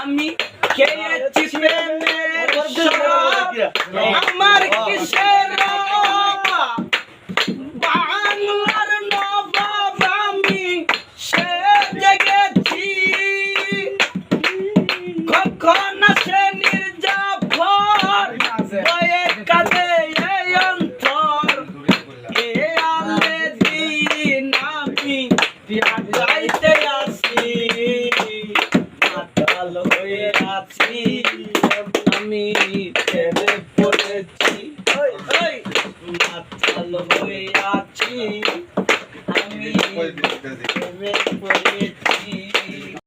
আমি খেয়েছি প্রেমের আমার কিসের বাংলার নবাব আমি সে গাইতে আসি। মাতাল হয়ে আছি আমি ছেড়ে পড়েছি। মাতাল হয়ে আছি আমি ছেড়ে পড়েছি।